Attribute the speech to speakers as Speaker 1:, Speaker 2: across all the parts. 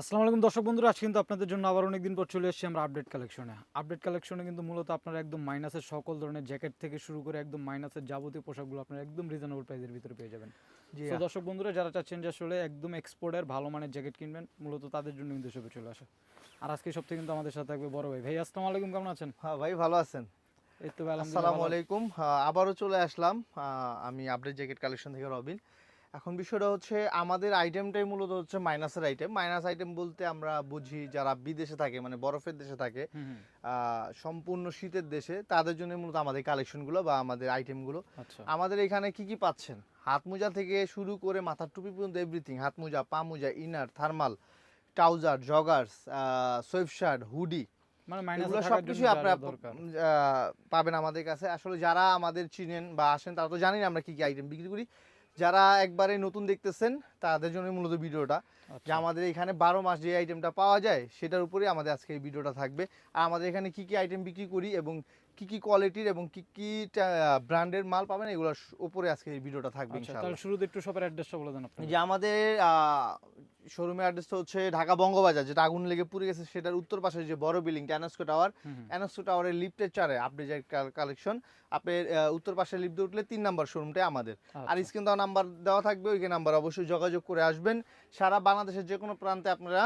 Speaker 1: আসসালামু আলাইকুম দর্শক বন্ধুরা আজকে কিন্তু আপনাদের জন্য আবার অনেকদিন পর চলে এসেছি আমরা আপডেট কালেকশনে আপডেট কালেকশনে কিন্তু মূলত আপনারা একদম মাইনাসের সকল ধরনের জ্যাকেট থেকে শুরু করে একদম মাইনাসের যাবতীয় পোশাকগুলো আপনারা একদম রিজনেবল প্রাইসের ভিতরে পেয়ে যাবেন।
Speaker 2: জি
Speaker 1: তো দর্শক বন্ধুরা যারা চাচ্ছেন যে আসলে একদম এক্সপোর্টের ভালো মানের জ্যাকেট কিনবেন মূলত তাদের জন্য কিন্তু সবে চলে আসে। আর আজকে সপ্তাহে কিন্তু আমাদের সাথে থাকবে বড় ভাই। ভাই আসসালামু আলাইকুম কেমন আছেন?
Speaker 2: হ্যাঁ ভাই ভালো আছেন?
Speaker 1: এই তো ভাই
Speaker 2: আসসালামু আলাইকুম। হ্যাঁ, আবারও চলে আসলাম। আমি আপডেট জ্যাকেট কালেকশন থেকে রবিন। এখন বিষয়টা হচ্ছে আমাদের আইটেমটাই মূলত হচ্ছে মাইনাসের আইটেম মাইনাস আইটেম বলতে আমরা বুঝি যারা বিদেশে থাকে মানে বরফের দেশে থাকে সম্পূর্ণ শীতের দেশে তাদের জন্য মূলত আমাদের কালেকশনগুলো বা আমাদের আইটেমগুলো
Speaker 1: আচ্ছা।
Speaker 2: আমাদের এখানে কি কি পাচ্ছেন? হাত মোজা থেকে শুরু করে মাথার টুপি পর্যন্ত এভরিথিং হাত মোজা পা মোজা inner thermal trouser joggers sweat shirt hoodie
Speaker 1: মানে
Speaker 2: সবকিছু আপনারা পাবেন আমাদের কাছে। আসলে যারা আমাদের চিনেন বা আসেন তারা তো জানেন আমরা কি কি আইটেম বিক্রি করি। যারা একবারে নতুন দেখতেছেন তাদের জন্য মূলত ভিডিওটা। যে
Speaker 1: আচ্ছা,
Speaker 2: আমাদের এখানে বারো মাস যে আইটেমটা পাওয়া যায় সেটার উপরে আমাদের আজকে এই ভিডিওটা থাকবে। আর আমাদের এখানে কি কি আইটেম বিক্রি করি এবং কি কি কোয়ালিটির এবং কি কি ব্র্যান্ডের মাল পাবেন এগুলোর উপরে আজকে এই ভিডিওটা থাকবে
Speaker 1: আচ্ছা
Speaker 2: ইনশাআল্লাহ।
Speaker 1: তাহলে শুরুতে একটু শপের অ্যাড্রেসটা বলে দেন আপনি
Speaker 2: যে আমাদের শোরুমের অ্যাড্রেসটা হচ্ছে ঢাকা বঙ্গবাজার যেটা আগুন লেগে পুড়ে গেছে সেটার উত্তর পাশে যে বড় বিল্ডিং ট্যানাস্কো টাওয়ার অ্যানাস্কো টাওয়ারের লিফটের চারে আপনি যে কালেকশন আপনি উত্তর পাশে লিফটে উঠলে তিন নাম্বার শোরুমটাই আমাদের। আর
Speaker 1: আচ্ছা।
Speaker 2: স্ক্রিন দেওয়া নাম্বার দেওয়া থাকবে ওই নাম্বার অবশ্যই যোগাযোগ করে আসবেন। সারা বাংলাদেশের যে কোনো প্রান্তে আপনারা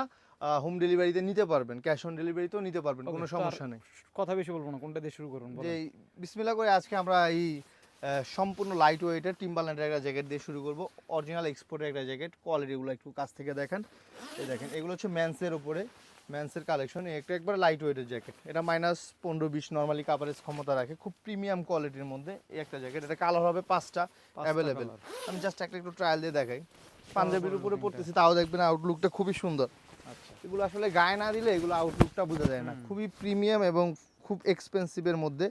Speaker 2: হোম ডেলিভারিতে নিতে পারবেন ক্যাশ অন ডেলিভারিতেও নিতে পারবেন কোনো সমস্যা নেই।
Speaker 1: কথা বেশি বলব না কোনটা দিয়ে শুরু করুন।
Speaker 2: যে বিসমিল্লা করে আজকে আমরা এই সম্পূর্ণ লাইট ওয়েটের টিম্বারল্যান্ডের একটা জ্যাকেট দিয়ে শুরু করব। অরিজিনাল এক্সপোর্টের একটা জ্যাকেট কোয়ালিটিগুলো একটু কাছ থেকে দেখেন। এই দেখেন এগুলো হচ্ছে ম্যান্সের উপরে ম্যান্সের কালেকশন একটা একবার লাইট ওয়েটের জ্যাকেট এটা মাইনাস পনেরো বিশ নর্মালি কাভারেজ ক্ষমতা রাখে খুব প্রিমিয়াম কোয়ালিটির মধ্যে এই একটা জ্যাকেট এটা কালার হবে পাঁচটা অ্যাভেলেবেল আমি জাস্ট একটা একটু ট্রায়াল দিয়ে দেখাই। পাঞ্জাবির উপরে পড়তেছি তাও দেখবেন আউটলুকটা খুবই সুন্দর। এগুলো আসলে গায়ে না দিলে এগুলো আউটলুকটা বোঝা যায় না। খুবই প্রিমিয়াম এবং খুব এক্সপেন্সিভের মধ্যে।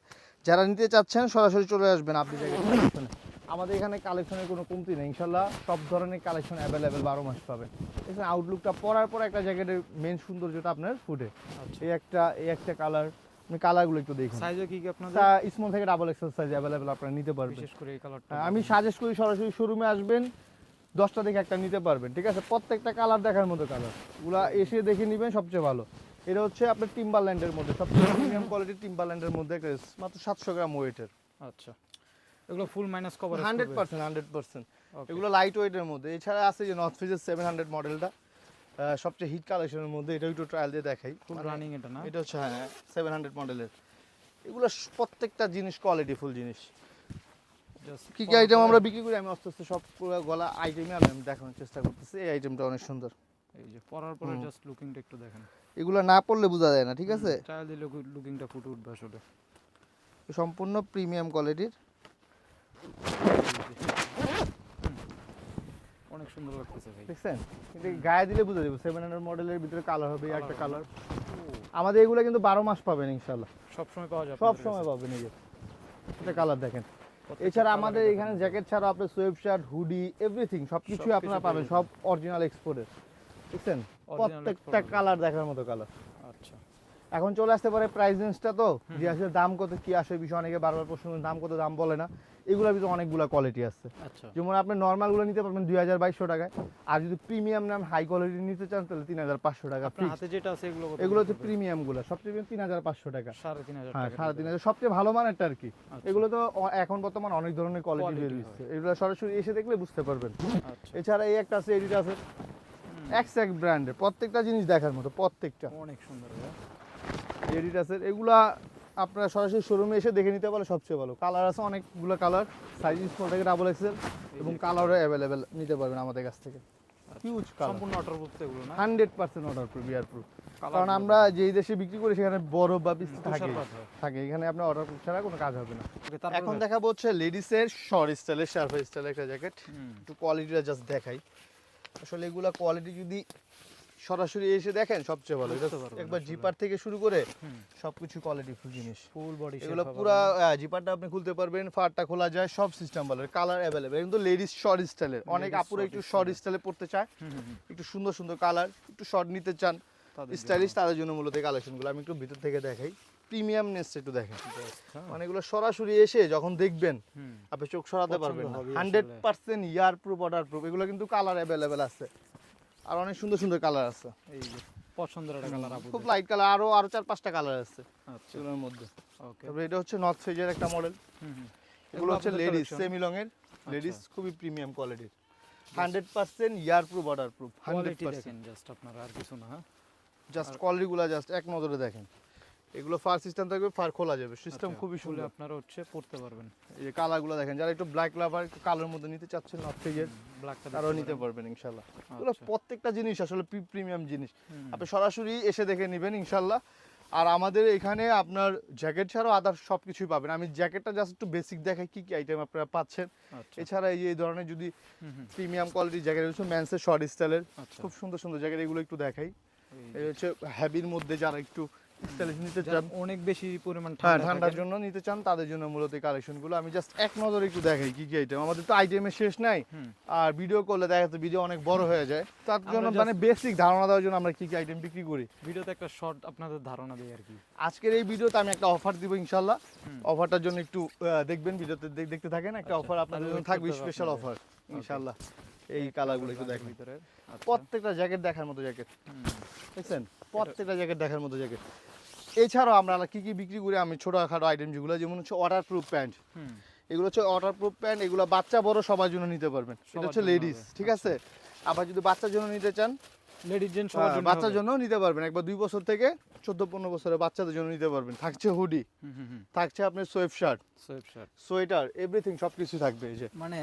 Speaker 2: যারা নিতে চাচ্ছেন সরাসরি চলে আসবেন আপনি কালেকশনে আমাদের এখানে কালেকশনের কোনো কমতি নেই। ইনশাল্লাহ সব ধরনের কালেকশন অ্যাভেলেবেল বারো মাস পাবেন। এখানে আউটলুকটা পরার পর একটা জ্যাকেটের মেন সৌন্দর্যটা আপনার ফুটে
Speaker 1: আচ্ছা।
Speaker 2: এই একটা এই একটা কালার আপনি কালারগুলো একটু দেখুন
Speaker 1: সাইজে কি কি আপনাদের?
Speaker 2: স্মল থেকে ডাবল এক্সেল সাইজ অ্যাভেলেবেল আপনারা নিতে পারবেন।
Speaker 1: বিশেষ করে এই কালারটা
Speaker 2: আমি সাজেস্ট করি সরাসরি শোরুমে আসবেন। দশটা দেখে একটা নিতে পারবেন ঠিক আছে? প্রত্যেকটা কালার দেখার মতো কালার ওগুলা এসে দেখে নেবেন সবচেয়ে ভালো। এটা হচ্ছে আপনার টিম্বারল্যান্ডের মধ্যে সবচেয়ে প্রিমিয়াম কোয়ালিটির টিম্বারল্যান্ডের মধ্যে একটা মাত্র সাতশো গ্রাম ওয়েটের
Speaker 1: আচ্ছা। এগুলো full minus cover
Speaker 2: hundred percent hundred percent এগুলো লাইট ওয়েটের মধ্যে। এছাড়া আছে যে নর্থ ফিজের সেভেন হান্ড্রেড মডেলটা সবচেয়ে হিট কালেকশনের মধ্যে। এটা একটু ট্রায়াল দিয়ে দেখাই।
Speaker 1: ফুল
Speaker 2: মানে
Speaker 1: রানিং এটা না?
Speaker 2: এটা হচ্ছে হ্যাঁ সেভেন হান্ড্রেড মডেলের এগুলো প্রত্যেকটা জিনিস কোয়ালিটি ফুল জিনিস। কি কি আইটেম আমরা বিক্রি করি? আমি আস্তে আস্তে সব পুরো গলা আইটেমে আমি দেখানোর চেষ্টা করতেছি। এই আইটেমটা অনেক সুন্দর।
Speaker 1: এই যে পরার পরে জাস্ট লুকিংটা একটু দেখেন।
Speaker 2: এগুলো না পড়লে বোঝা যায় না ঠিক আছে?
Speaker 1: ট্রায়াল দিলে লুকিংটা ফুটে উঠবে আসলে।
Speaker 2: সম্পূর্ণ প্রিমিয়াম কোয়ালিটির
Speaker 1: অনেক সুন্দর লাগতেছে ভাই।
Speaker 2: দেখছেন? কিন্তু গায়ে দিলে বুঝা যাবে। সেভেন হান্ড্রেড মডেলের ভিতরে কালার হবে একটা কালার আমাদের এগুলো কিন্তু বারো মাস পাবেন ইনশাল্লাহ
Speaker 1: সব সময় পাওয়া যাবে
Speaker 2: সব সময় পাবেন এই যে। এটা কালার দেখেন। এছাড়া আমাদের এখানে জ্যাকেট ছাড়া আপনার সোয়েব শার্ট হুডি এভরিথিং সব কিছুই আপনারা পাবেন। সব অরিজিনাল এক্সপোর্টের
Speaker 1: বুঝছেন
Speaker 2: প্রত্যেকটা কালার দেখার মতো কালার এখন চলে আসতে পারে প্রাইস রেঞ্জটা তো। যে আসলে দাম কত কি আসে বিষয় অনেকে বারবার প্রশ্ন দাম কত দাম বলে না। এগুলোর ভিতরে অনেকগুলো কোয়ালিটি আছে।
Speaker 1: আচ্ছা।
Speaker 2: যেমন আপনি নর্মালগুলো নিতে পারবেন দুই হাজার বাইশশো টাকায় আর যদি প্রিমিয়াম নাম হাই কোয়ালিটি নিতে চান তাহলে তিন হাজার পাঁচশো টাকা
Speaker 1: হাতে যেটা আছে এগুলো কত
Speaker 2: এগুলো হচ্ছে? প্রিমিয়ামগুলো সবচেয়ে তিন হাজার পাঁচশো টাকা।
Speaker 1: সাড়ে তিন হাজার
Speaker 2: হ্যাঁ সাড়ে তিন। হাজার সবচেয়ে ভালো মানেরটা আর কি।
Speaker 1: আচ্ছা,
Speaker 2: এগুলো তো এখন বর্তমান অনেক ধরনের কোয়ালিটি বের হচ্ছে এগুলো সরাসরি এসে দেখলে বুঝতে পারবেন।
Speaker 1: আচ্ছা।
Speaker 2: এছাড়া এই একটা আছে এডিট আছে। এক্স এক ব্র্যান্ডের প্রত্যেকটা জিনিস দেখার মতো প্রত্যেকটা।
Speaker 1: অনেক সুন্দর
Speaker 2: আছে। এগুলা আপনারা সরাসরি শোরুমে এসে দেখে নিতে পারলে সবচেয়ে ভালো। কালার আছে অনেকগুলো কালার সাইজ স্মল থেকে ডাবল এক্সেল এবং কালারও অ্যাভেলেবেল নিতে পারবেন আমাদের কাছ থেকে।
Speaker 1: আচ্ছা।
Speaker 2: হিউজ কালার
Speaker 1: সম্পূর্ণ অটার বুক এগুলো না?
Speaker 2: Hundred percent water proof air proof কারণ আমরা যেই দেশে বিক্রি করি সেখানে বরফ বা বৃষ্টি থাকে। থাকে এখানে আপনার অর্ডার প্রুফ ছাড়া কোনো কাজ হবে না। এখন? দেখাবো হচ্ছে লেডিসের শর্ট স্টাইলের শার্ফ স্টাইলের একটা জ্যাকেট একটু কোয়ালিটিটা জাস্ট দেখাই। আসলে এগুলা কোয়ালিটি যদি সরাসরি এসে দেখেন সবচেয়ে ভালো। একবার জিপার থেকে শুরু করে সবকিছু কোয়ালিটি ফুল জিনিস
Speaker 1: ফুল বডি
Speaker 2: এগুলো পুরা জিপারটা আপনি খুলতে পারবেন ফারটা খোলা যায় সব সিস্টেম ভালো। কালার অ্যাভেলেবেল কিন্তু লেডিস শর্ট স্টাইলের অনেক আপুরা একটু শর্ট স্টাইলে পড়তে চায়। একটু সুন্দর সুন্দর কালার একটু শর্ট নিতে চান। স্টাইলিশ তাদের জন্য মূলত কালেকশনগুলো আমি একটু ভিতর থেকে দেখাই। প্রিমিয়াম প্রিমিয়ামনেস একটু দেখেন।
Speaker 1: হ্যাঁ।
Speaker 2: মানে এগুলো সরাসরি এসে যখন দেখবেন আপনি চোখ সরাতে পারবেন hundred percent air proof water proof এগুলো কিন্তু কালার অ্যাভেলেবেল আছে। আর অনেক সুন্দর সুন্দর কালার আছে।
Speaker 1: এই যে পছন্দের একটা কালার আপু
Speaker 2: খুব লাইট কালার আরও আরও চার পাঁচটা কালার আছে।
Speaker 1: আচ্ছা।
Speaker 2: মধ্যে।
Speaker 1: ওকে
Speaker 2: তবে এটা হচ্ছে নর্থ সাইজের একটা মডেল এগুলো হচ্ছে লেডিস সেমি লং এর। লেডিস
Speaker 1: আচ্ছা।
Speaker 2: খুবই প্রিমিয়াম কোয়ালিটির hundred percent air proof water proof hundred
Speaker 1: quality
Speaker 2: percent
Speaker 1: দেখেন জাস্ট আপনারা আর কিছু না
Speaker 2: জাস্ট কোয়ালিটি গুলা জাস্ট এক নজরে দেখেন। এগুলো ফার সিস্টেম থাকবে ফার খোলা যাবে। সিস্টেম
Speaker 1: আচ্ছা,
Speaker 2: খুবই সুন্দর।
Speaker 1: আপনারা হচ্ছে পড়তে পারবেন।
Speaker 2: এই যে কালারগুলো দেখেন যারা একটু ব্ল্যাক লাভার কালোর মধ্যে নিতে চাচ্ছেন সাইজের
Speaker 1: ব্ল্যাকটা
Speaker 2: তারাও নিতে পারবেন ইনশাল্লাহ এগুলো
Speaker 1: আচ্ছা।
Speaker 2: প্রত্যেকটা জিনিস আসলে প্রিমিয়াম জিনিস। আপনি সরাসরি এসে দেখে নেবেন ইনশাল্লাহ আর আমাদের এখানে আপনার জ্যাকেট ছাড়াও আদার সব কিছুই পাবেন। আমি জ্যাকেটটা জাস্ট একটু বেসিক দেখাই কি কি আইটেম আপনারা পাচ্ছেন।
Speaker 1: আচ্ছা।
Speaker 2: এছাড়া এই যে এই ধরনের যদি প্রিমিয়াম কোয়ালিটির জ্যাকেট হচ্ছে ম্যান্সের শর্ট স্টাইলের খুব সুন্দর সুন্দর জ্যাকেট এগুলো একটু দেখাই।
Speaker 1: এই
Speaker 2: এই হচ্ছে হ্যাবির মধ্যে যারা একটু স্টাইলিশ নিতে চান।
Speaker 1: অনেক বেশি পরিমাণ
Speaker 2: হ্যাঁ
Speaker 1: ঠান্ডা
Speaker 2: ঠান্ডার জন্য নিতে চান তাদের জন্য মূলত এই কালেকশনগুলো আমি জাস্ট এক নজরে একটু দেখাই কি কি আইটেম আমাদের তো আইটেমের শেষ নাই। আর ভিডিও করলে দেখা যাচ্ছে ভিডিও অনেক বড় হয়ে যায়। তার জন্য মানে বেসিক ধারণা দেওয়ার জন্য আমরা কি কি আইটেম বিক্রি করি?
Speaker 1: ভিডিওতে একটা শর্ট আপনাদের ধারণা দেই আর কি।
Speaker 2: আজকের এই ভিডিওতে আমি একটা অফার দিব ইনশাল্লাহ
Speaker 1: হুম।
Speaker 2: অফারটার জন্য একটু দেখবেন ভিডিওতে দেখ- দেখতে থাকেন। একটা
Speaker 1: আচ্ছা,
Speaker 2: অফার আপনাদের জন্য থাকবে স্পেশাল অফার ইনশাল্লাহ এই কালারগুলো একটু দেখেন।
Speaker 1: আচ্ছা,
Speaker 2: প্রত্যেকটা জ্যাকেট দেখার মতো জ্যাকেট দেখছেন? প্রত্যেকটা জ্যাকেট দেখার মতো জ্যাকেট এছাড়াও আমরা কি কি বিক্রি করি? আমি ছোটখাটো আইটেম যেগুলো যেমন হচ্ছে ওয়াটার প্রুফ প্যান্ট এগুলো হচ্ছে ওয়াটার প্রুফ প্যান্ট এগুলো বাচ্চা বড় সবার জন্য নিতে পারবেন। এটা হচ্ছে লেডিস ঠিক আছে? আবার যদি বাচ্চার জন্য নিতে চান
Speaker 1: লেডিস জেন্টস সবার জন্য
Speaker 2: বাচ্চার জন্য নিতে পারবেন। একবার দুই বছর থেকে চোদ্দ পনেরো বছরের বাচ্চাদের জন্য নিতে পারবেন। থাকছে হুডি
Speaker 1: হুম, হুম, হুম,
Speaker 2: থাকছে আপনার sweat shirt
Speaker 1: sweat shirt
Speaker 2: sweater everything সব কিছু থাকবে এই যে।
Speaker 1: মানে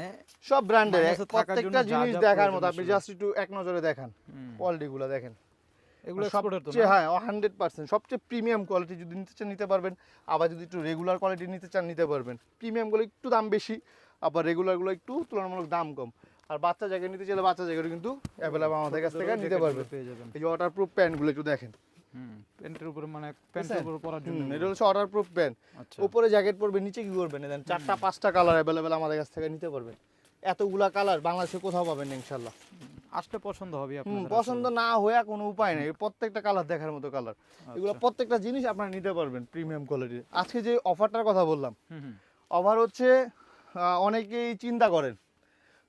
Speaker 2: সব ব্র্যান্ডের প্রত্যেকটা জিনিস দেখার মতো। আপনি জাস্ট একটু এক নজরে দেখান।
Speaker 1: হুম,
Speaker 2: কোয়ালিটি গুলো দেখেন।
Speaker 1: এগুলো এক্সপোর্টের তো
Speaker 2: সবচেয়ে
Speaker 1: না?
Speaker 2: হ্যাঁ হান্ড্রেড পার্সেন্ট সবচেয়ে প্রিমিয়াম কোয়ালিটি যদি নিতে চান নিতে পারবেন। আবার যদি একটু রেগুলার কোয়ালিটি নিতে চান নিতে পারবেন। প্রিমিয়ামগুলো একটু দাম বেশি আবার রেগুলারগুলো একটু তুলনামূলক দাম কম। আর বাচ্চা জায়গায় নিতে চাইলে বাচ্চা জায়গাটা কিন্তু অ্যাভেলেবল আমাদের কাছ থেকে নিতে পারবেন।
Speaker 1: গুলো পেয়ে যাবেন
Speaker 2: এই যে প্যান্টগুলো একটু দেখেন।
Speaker 1: প্যান্টের উপরে মানে প্যান্টের উপরে পরার জন্য।
Speaker 2: এটা হচ্ছে ওয়াটার প্রুফ প্যান্ট
Speaker 1: আচ্ছা।
Speaker 2: উপরে জ্যাকেট পরবে নিচে কি করবেন? দেন চারটা পাঁচটা কালার অ্যাভেলেবেল আমাদের কাছ থেকে নিতে পারবেন। এতগুলা কালার বাংলাদেশে কোথাও পাবেন ইনশাল্লাহ
Speaker 1: আসলে পছন্দ হবে
Speaker 2: পছন্দ না হয়ে কোনো উপায় নেই। প্রত্যেকটা কালার দেখার মতো কালার এগুলো
Speaker 1: আচ্ছা,
Speaker 2: প্রত্যেকটা জিনিস আপনারা নিতে পারবেন প্রিমিয়াম কোয়ালিটির আজকে যে অফারটার কথা বললাম অফার হচ্ছে অনেকেই চিন্তা করেন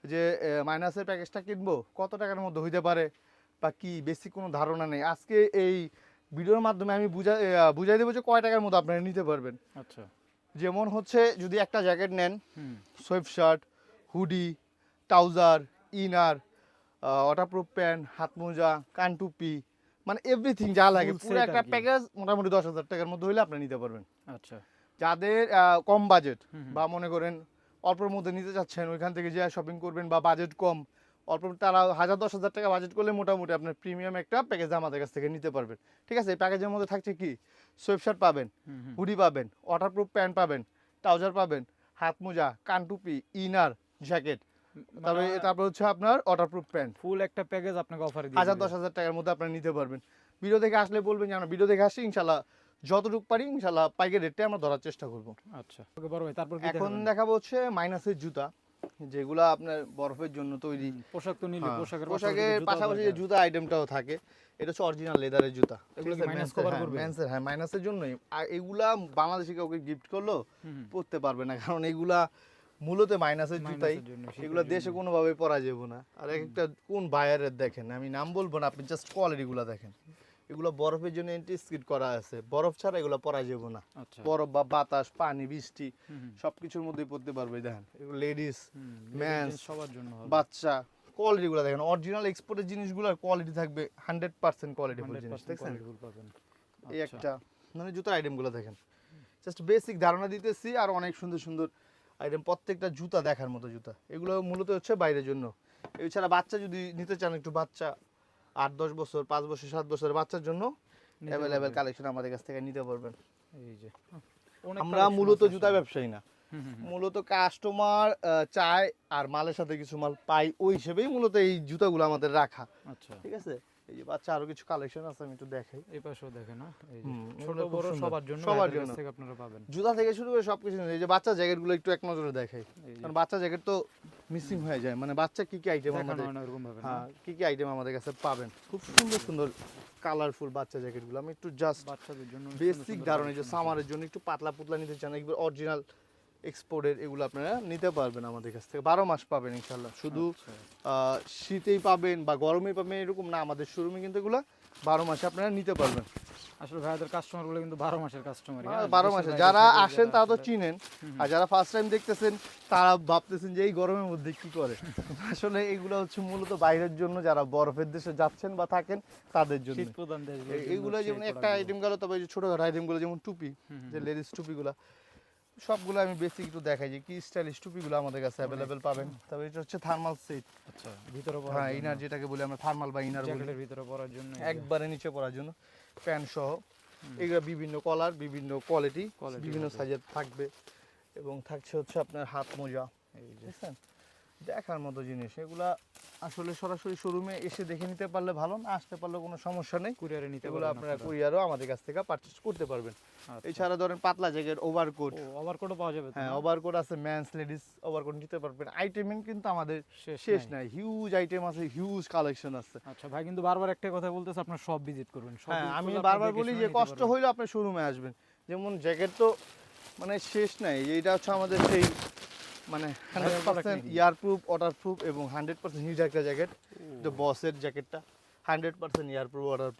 Speaker 2: যে মাইনাসের প্যাকেজটা কিনবো কত টাকার মধ্যে হইতে পারে বা কি? বেশি কোনো ধারণা নেই। আজকে এই ভিডিওর মাধ্যমে আমি বুঝা বুঝাই দেবো যে কয় টাকার মধ্যে আপনারা নিতে পারবেন।
Speaker 1: আচ্ছা।
Speaker 2: যেমন হচ্ছে যদি একটা জ্যাকেট নেন sweat shirt hoodie trouser inner waterproof pant হাত মোজা কান টুপি মানে এভরিথিং যা লাগে পুরো একটা প্যাকেজ মোটামুটি দশ হাজার টাকার মধ্যে হইলে আপনি নিতে পারবেন।
Speaker 1: আচ্ছা।
Speaker 2: যাদের কম বাজেট। বা মনে করেন অল্পের মধ্যে নিতে চাচ্ছেন ওইখান থেকে যে শপিং করবেন বা বাজেট কম অল্প তারা হাজার দশ হাজার টাকা বাজেট করলে মোটামুটি আপনার প্রিমিয়াম একটা প্যাকেজ আমাদের কাছ থেকে নিতে পারবেন। ঠিক আছে? এই প্যাকেজের মধ্যে থাকছে কি? সোয়েব শার্ট পাবেন হুডি পাবেন ওয়াটারপ্রুফ প্যান্ট পাবেন ট্রাউজার পাবেন হাত মোজা কান টুপি ইনার জ্যাকেট
Speaker 1: মানে
Speaker 2: তারপর হচ্ছে আপনার ওয়াটারপ্রুফ প্যান্ট
Speaker 1: ফুল একটা প্যাকেজ আপনাকে অফার দিয়ে
Speaker 2: হাজার। দশ হাজার টাকার মধ্যে আপনারা নিতে পারবেন। ভিডিও দেখে আসলে বলবেন যে আমরা ভিডিও দেখে আসছি ইনশাল্লাহ যতটুকু পারি ইনশাল্লাহ পাইকারি রেটে আমরা ধরার চেষ্টা করব।
Speaker 1: আচ্ছা। ওকে বড় ভাই তারপর
Speaker 2: এখন? দেখাবো হচ্ছে মাইনাসের জুতা যেগুলা আপনার বরফের জন্য তৈরি।
Speaker 1: পোশাক তো নিলে
Speaker 2: হ্যাঁ,
Speaker 1: পোশাকের
Speaker 2: পোশাকের পাশাপাশি যে জুতা আইটেমটাও থাকে এটা হচ্ছে অরিজিনাল লেদারের জুতা।
Speaker 1: এগুলো কি minus cover করবে?
Speaker 2: ম্যান্সের হ্যাঁ মাইনাসের জন্যই। আর এগুলা বাংলাদেশে কাউকে গিফট করল পরতে পারবে না কারণ এগুলা মূলত মাইনাসের জুতাই এগুলো। দেশে কোনোভাবে পরা যাবে না। আর এক একটা কোন বায়ারের দেখেন আমি নাম বলব না আপনি জাস্ট কোয়ালিটিগুলো দেখেন। এগুলো বরফের জন্য এন্টি স্কিট করা আছে। বরফ ছাড়া এগুলো পরা যাবে না।
Speaker 1: আচ্ছা।
Speaker 2: বরফ বা বাতাস পানি বৃষ্টি সবকিছুর মধ্যেই পড়তে পারবে দেখেন। এগুলো লেডিস
Speaker 1: ladies সবার জন্য
Speaker 2: বাচ্চা কোয়ালিটিগুলো দেখেন। অরিজিনাল এক্সপোর্টের জিনিসগুলোর কোয়ালিটি থাকবে হান্ড্রেড পার্সেন্ট
Speaker 1: 100%
Speaker 2: জিনিস দেখছেন? এই
Speaker 1: আচ্ছা,
Speaker 2: একটা মানে জুতার আইটেমগুলো দেখেন। জাস্ট বেসিক ধারণা দিতেছি আর অনেক সুন্দর সুন্দর আইটেম প্রত্যেকটা জুতা দেখার মতো জুতা। এগুলো মূলত হচ্ছে বাইরের জন্য। এছাড়া বাচ্চা যদি নিতে চান একটু বাচ্চা আট দশ বছর পাঁচ বছর সাত বছরের বাচ্চার জন্য অ্যাভেলেবেল কালেকশন আমাদের কাছ থেকে নিতে পারবেন।
Speaker 1: এই যে
Speaker 2: আমরা মূলত জুতা ব্যবসায়ী না। মূলত কাস্টমার চায় আর মালের সাথে কিছু মাল পাই ওই হিসেবেই মূলত এই জুতাগুলো আমাদের রাখা।
Speaker 1: আচ্ছা।
Speaker 2: ঠিক আছে? এই যে বাচ্চা আরও কিছু কালেকশন আছে আমি একটু দেখাই।
Speaker 1: এই পাশেও দেখেন না এই যে ছোট বড় সবার জন্য
Speaker 2: সবার জন্য।
Speaker 1: থেকে আপনারা পাবেন।
Speaker 2: জুতা থেকে শুরু করে সবকিছু এই যে বাচ্চা জ্যাকেটগুলো একটু এক নজরে দেখাই। কারণ বাচ্চা জ্যাকেট তো মিসিং হয়ে যায়। মানে বাচ্চা কি কি আইটেম আমাদের
Speaker 1: হয়
Speaker 2: কি কি আইটেম আমাদের কাছে পাবেন? খুব সুন্দর সুন্দর কালারফুল বাচ্চা জ্যাকেটগুলো। আমি একটু জাস্ট
Speaker 1: বাচ্চাদের জন্য
Speaker 2: বেসিক ধারণা যে সামারের জন্য একটু পাতলা পুতলা নিতে চান একবার অরিজিনাল এক্সপোর্টের এগুলো আপনারা নিতে পারবেন আমাদের কাছ থেকে। বারো মাস পাবেন ইনশাল্লাহ শুধু
Speaker 1: আচ্ছা।
Speaker 2: শীতেই পাবেন বা গরমে পাবেন এরকম না আমাদের শোরুমে কিন্তু এগুলো বারো মাসে আপনারা নিতে পারবেন।
Speaker 1: আসলে ভাইয়াদের কাস্টমারগুলো কিন্তু বারো মাসের কাস্টমার
Speaker 2: হ্যাঁ, বারো মাসে। যারা আসেন তারা তো চিনেন। আর যারা ফার্স্ট টাইম দেখতেছেন তারা ভাবতেছেন যে এই গরমের মধ্যে কি করে? আসলে এগুলো হচ্ছে মূলত বাইরের জন্য যারা বরফের দেশে যাচ্ছেন বা থাকেন তাদের জন্য। এইগুলো যেমন একটা আইটেম গেল তবে ছোটখাটো আইটেমগুলো যেমন টুপি যে লেডিস টুপিগুলো সবগুলো আমি বেসিক একটু দেখাই যে কি স্টাইলিশ টুপিগুলো আমাদের কাছে অ্যাভেলেবেল পাবেন। তবে এটা হচ্ছে থার্মাল সেট
Speaker 1: আচ্ছা। ভিতরে পরা
Speaker 2: হ্যাঁ ইনার যেটাকে বলি আমরা থার্মাল বা ইনার বলি।
Speaker 1: ভিতরে পরার জন্য
Speaker 2: একবারে নিচে পরার জন্য। প্যান্ট সহ। এগুলো বিভিন্ন কলার বিভিন্ন কোয়ালিটি বিভিন্ন সাইজের থাকবে। এবং থাকছে হচ্ছে আপনার হাত মোজা।
Speaker 1: এই যে।
Speaker 2: দেখার মতো জিনিস। এগুলা আসলে সরাসরি শোরুমে এসে দেখে নিতে পারলে ভালো না আসতে পারলে কোনো সমস্যা নেই।
Speaker 1: কুরিয়ারে নিতে পারবেন
Speaker 2: আপনারা। কুরিয়ারও আমাদের কাছ থেকে পারচেজ করতে পারবেন।
Speaker 1: আচ্ছা।
Speaker 2: এছাড়া ধরেন পাতলা জ্যাকেট ওভারকোট
Speaker 1: ওভারকোটও পাওয়া যাবে
Speaker 2: হ্যাঁ ওভারকোট আছে ম্যানস লেডিস ওভারকোট নিতে পারবেন। আইটেমিং কিন্তু আমাদের
Speaker 1: শেষ নাই।
Speaker 2: হিউজ আইটেম আছে হিউজ কালেকশন আছে।
Speaker 1: আচ্ছা ভাই কিন্তু বারবার একটা কথা বলতেছে আপনার সব ভিজিট করবেন।
Speaker 2: হ্যাঁ আমি বারবার বলি যে কষ্ট। হইলে আপনি শোরুমে আসবেন। যেমন জ্যাকেট তো মানে শেষ নাই এইটা হচ্ছে আমাদের সেই মানে হান্ড্রেড পার্সেন্ট
Speaker 1: নাকি?
Speaker 2: ইয়ার প্রুফ ওয়াটার প্রুফ এবং হান্ড্রেড পার্সেন্ট হিট একটা জ্যাকেট যে বসের জ্যাকেটটা hundred percent air proof water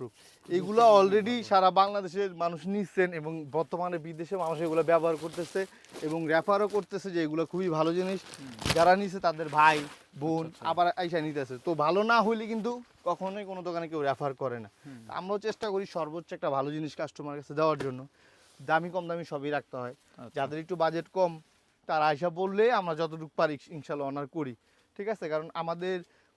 Speaker 2: এগুলো অলরেডি সারা বাংলাদেশের মানুষ নিচ্ছেন এবং বর্তমানে বিদেশে মানুষ এগুলো ব্যবহার করতেছে এবং রেফারও করতেছে যে এগুলো খুবই ভালো জিনিস। যারা নিছে তাদের ভাই বোন
Speaker 1: আচ্ছা।
Speaker 2: আবার আইসা নিতেছে। তো ভালো না হইলে কিন্তু কখনোই কোনো দোকানে কেউ রেফার করে না। আমরাও চেষ্টা করি সর্বোচ্চ একটা ভালো জিনিস কাস্টমার কাছে দেওয়ার জন্য। দামি কম দামি সবই রাখতে হয়।
Speaker 1: আচ্ছা।
Speaker 2: যাদের একটু বাজেট কম তারা আইসা বললে আমরা যতটুকু পারি ইনশাল্লাহ অনার করি। ঠিক আছে? কারণ আমাদের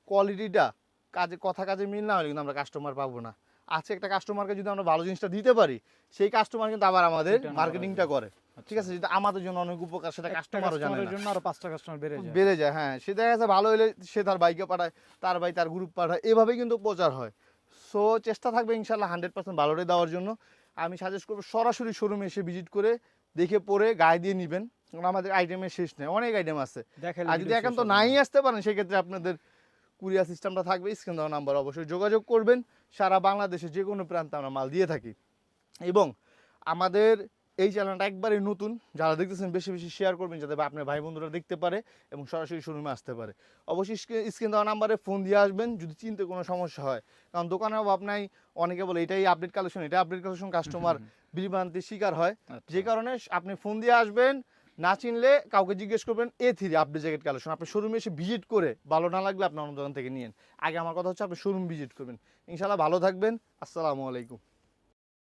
Speaker 2: কোয়ালিটিটা কাজে কথা কাজে মিল না হলে কিন্তু আমরা কাস্টমার পাবো না। আছে একটা কাস্টমারকে যদি আমরা ভালো জিনিসটা দিতে পারি সেই কাস্টমার কিন্তু আবার আমাদের মার্কেটিংটা করে।
Speaker 1: আচ্ছা।
Speaker 2: ঠিক আছে? যেটা আমাদের জন্য অনেক উপকার সেটা কাস্টমারও জানে না।
Speaker 1: জন্য আরও পাঁচটা কাস্টমার বেড়ে যায়।
Speaker 2: বেড়ে যায় হ্যাঁ। সে দেখা যাচ্ছে ভালো হলে সে তার বাইকে পাঠায় তার ভাই তার গ্রুপ পাঠায় এভাবে কিন্তু প্রচার হয়। সো চেষ্টা থাকবে ইনশাল্লাহ হান্ড্রেড পার্সেন্ট ভালোটাই দেওয়ার জন্য। আমি সাজেস্ট করব সরাসরি শোরুমে এসে ভিজিট করে দেখে পরে গায়ে দিয়ে নেবেন। আমাদের আইটেমের শেষ নেই অনেক আইটেম আছে। আর যদি
Speaker 1: এখন তো
Speaker 2: নাই আসতে পারেন সেক্ষেত্রে আপনাদের কুরিয়ার সিস্টেমটা থাকবে স্ক্রিন দেওয়া নাম্বার অবশ্যই যোগাযোগ করবেন। সারা বাংলাদেশে যে কোনো প্রান্তে আমরা মাল দিয়ে থাকি। এবং আমাদের এই চ্যানেলটা একবারে নতুন যারা দেখতেছেন বেশি বেশি শেয়ার করবেন যাতে আপনার ভাই বন্ধুরা দেখতে পারে এবং সরাসরি শোরুমে আসতে পারে। অবশ্যই স্ক্রিন দেওয়া নাম্বারে ফোন দিয়ে আসবেন যদি চিনতে কোনো সমস্যা হয়। কারণ দোকানের অভাব নাই অনেকে বলে এটাই আপডেট কালেকশন এটা আপডেট কালেকশন কাস্টমার বিভ্রান্তির শিকার হয়।
Speaker 1: আচ্ছা।
Speaker 2: যে কারণে আপনি ফোন দিয়ে আসবেন না চিনলে কাউকে জিজ্ঞেস করবেন, A three update jacket collection আপনি শোরুমে এসে ভিজিট করে ভালো না লাগলে আপনি অন্য দোকান থেকে নিন। আগে আমার কথা হচ্ছে আপনি শোরুম ভিজিট করবেন। ইনশাল্লাহ ভালো থাকবেন। আসসালামু আলাইকুম।